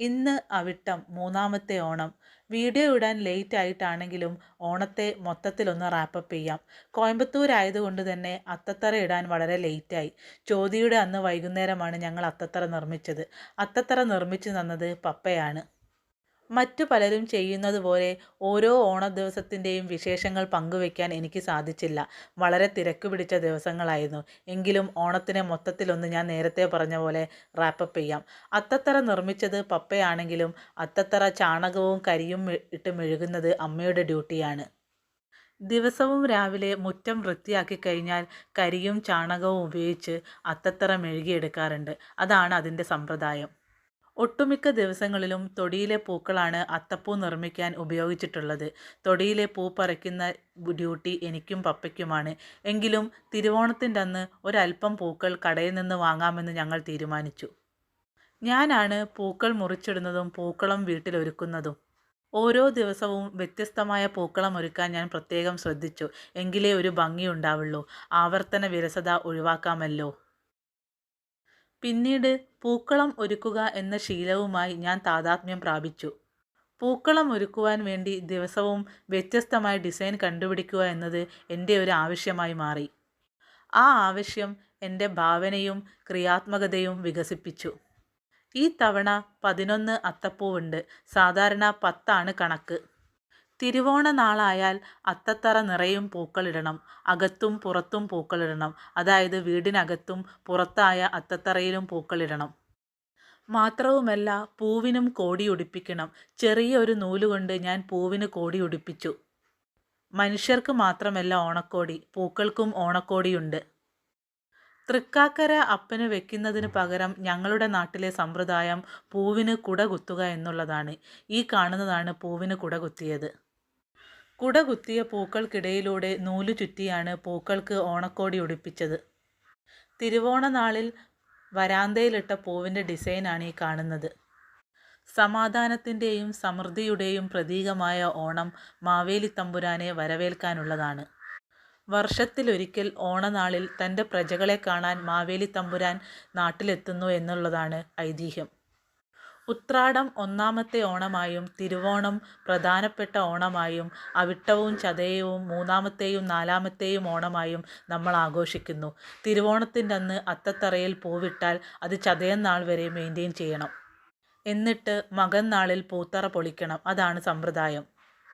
ഇന്ന് അവിട്ടം മൂന്നാമത്തെ ഓണം. വീഡിയോ ഇടാൻ ലേറ്റ് ആയിട്ടാണെങ്കിലും ഓണത്തെ മൊത്തത്തിലൊന്ന് റാപ്പപ്പ് ചെയ്യാം. കോയമ്പത്തൂർ ആയതുകൊണ്ട് തന്നെ അത്തത്തറ ഇടാൻ വളരെ ലേറ്റായി ചോതിയുടെ അന്ന് വൈകുന്നേരമാണ് ഞങ്ങൾ അത്തത്തറ നിർമ്മിച്ചത്. അത്തത്തറ നിർമ്മിച്ചു തന്നത് പപ്പയാണ്. മറ്റു പലരും ചെയ്യുന്നത് പോലെ ഓരോ ഓണ ദിവസത്തിന്റെയും വിശേഷങ്ങൾ പങ്കുവയ്ക്കാൻ എനിക്ക് സാധിച്ചില്ല. വളരെ തിരക്ക് പിടിച്ച ദിവസങ്ങളായിരുന്നു. എങ്കിലും ഓണത്തിനെ മൊത്തത്തിലൊന്ന് ഞാൻ നേരത്തെ പറഞ്ഞ പോലെ റാപ്പപ്പ് ചെയ്യാം. അത്തത്തറ നിർമ്മിച്ചത് പപ്പയാണെങ്കിലും അത്തത്തറ ചാണകവും കരിയും ഇട്ട് മെഴുകുന്നത് അമ്മയുടെ ഡ്യൂട്ടിയാണ്. ദിവസവും രാവിലെ മുറ്റം വൃത്തിയാക്കി കഴിഞ്ഞാൽ കരിയും ചാണകവും ഉപയോഗിച്ച് അത്തത്തറ മെഴുകിയെടുക്കാറുണ്ട്. അതാണ് അതിന്റെ സമ്പ്രദായം. ഒട്ടുമിക്ക ദിവസങ്ങളിലും തൊടിയിലെ പൂക്കളാണ് അത്തപ്പൂ നിർമ്മിക്കാൻ ഉപയോഗിച്ചിട്ടുള്ളത്. തൊടിയിലെ പൂ പറിക്കുന്ന ഡ്യൂട്ടി എനിക്കും പപ്പയ്ക്കുമാണ്. എങ്കിലും തിരുവോണത്തിന്റെ അന്ന് ഒരല്പം പൂക്കൾ കടയിൽ നിന്ന് വാങ്ങാമെന്ന് ഞങ്ങൾ തീരുമാനിച്ചു. ഞാനാണ് പൂക്കൾ മുറിച്ചിടുന്നതും പൂക്കളം വീട്ടിലൊരുക്കുന്നതും. ഓരോ ദിവസവും വ്യത്യസ്തമായ പൂക്കളം ഒരുക്കാൻ ഞാൻ പ്രത്യേകം ശ്രദ്ധിച്ചു. എങ്കിലേ ഒരു ഭംഗി ഉണ്ടാവുള്ളൂ ആവർത്തന വിരസത ഒഴിവാക്കാമല്ലോ. പിന്നീട് പൂക്കളം ഒരുക്കുക എന്ന ശീലവുമായി ഞാൻ താതാത്മ്യം പ്രാപിച്ചു. പൂക്കളം ഒരുക്കുവാൻ വേണ്ടി ദിവസവും വ്യത്യസ്തമായ ഡിസൈൻ കണ്ടുപിടിക്കുക എന്നത് എന്റെ ഒരു ആവശ്യമായി മാറി. ആ ആവശ്യം എന്റെ ഭാവനയും ക്രിയാത്മകതയും വികസിപ്പിച്ചു. ഈ തവണ പതിനൊന്ന് അത്തപ്പൂവുണ്ട്. സാധാരണ പത്താണ് കണക്ക്. തിരുവോണ നാളായാൽ അത്തത്തറ നിറയും പൂക്കളിടണം. അകത്തും പുറത്തും പൂക്കളിടണം. അതായത് വീടിനകത്തും പുറത്തായ അത്തത്തറയിലും പൂക്കളിടണം. മാത്രവുമല്ല പൂവിനും കോടി ചെറിയൊരു ചെറിയ നൂലുകൊണ്ട് ഞാൻ പൂവിന് കോടി ഉടിപ്പിച്ചു. മനുഷ്യർക്ക് മാത്രമല്ല ഓണക്കോടി. പൂക്കൾക്കും ഓണക്കോടിയുണ്ട്. തൃക്കാക്കര അപ്പന് വെക്കുന്നതിന് പകരം ഞങ്ങളുടെ നാട്ടിലെ സമ്പ്രദായം പൂവിന് കുട കുത്തുക എന്നുള്ളതാണ്. ഈ കാണുന്നതാണ് പൂവിന് കുട കുത്തിയത് കുട കുത്തിയ പൂക്കൾക്കിടയിലൂടെ നൂലു ചുറ്റിയാണ് പൂക്കൾക്ക് ഓണക്കോടി ഉടിപ്പിച്ചത്. തിരുവോണ നാളിൽ വരാന്തയിലിട്ട പൂവിന്റെ ഡിസൈനാണ് ഈ കാണുന്നത്. സമാധാനത്തിന്റെയും സമൃദ്ധിയുടെയും പ്രതീകമായ ഓണം മാവേലി തമ്പുരാനെ വരവേൽക്കാനുള്ളതാണ്. വർഷത്തിലൊരിക്കൽ ഓണനാളിൽ തന്റെ പ്രജകളെ കാണാൻ മാവേലി തമ്പുരാൻ നാട്ടിലെത്തുന്നു എന്നുള്ളതാണ് ഐതിഹ്യം. ഉത്രാടം ഒന്നാമത്തെ ഓണമായും തിരുവോണം പ്രധാനപ്പെട്ട ഓണമായും അവിട്ടവും ചതയവും മൂന്നാമത്തെയും നാലാമത്തെയും ഓണമായും നമ്മൾ ആഘോഷിക്കുന്നു. തിരുവോണത്തിന്റെ അന്ന് അത്തത്തറയിൽ പൂവിട്ടാൽ അത് ചതയം നാൾ വരെ മെയിന്റെയിൻ ചെയ്യണം. എന്നിട്ട് മകൻ നാളിൽ പൂത്തറ പൊളിക്കണം. അതാണ് സമ്പ്രദായം.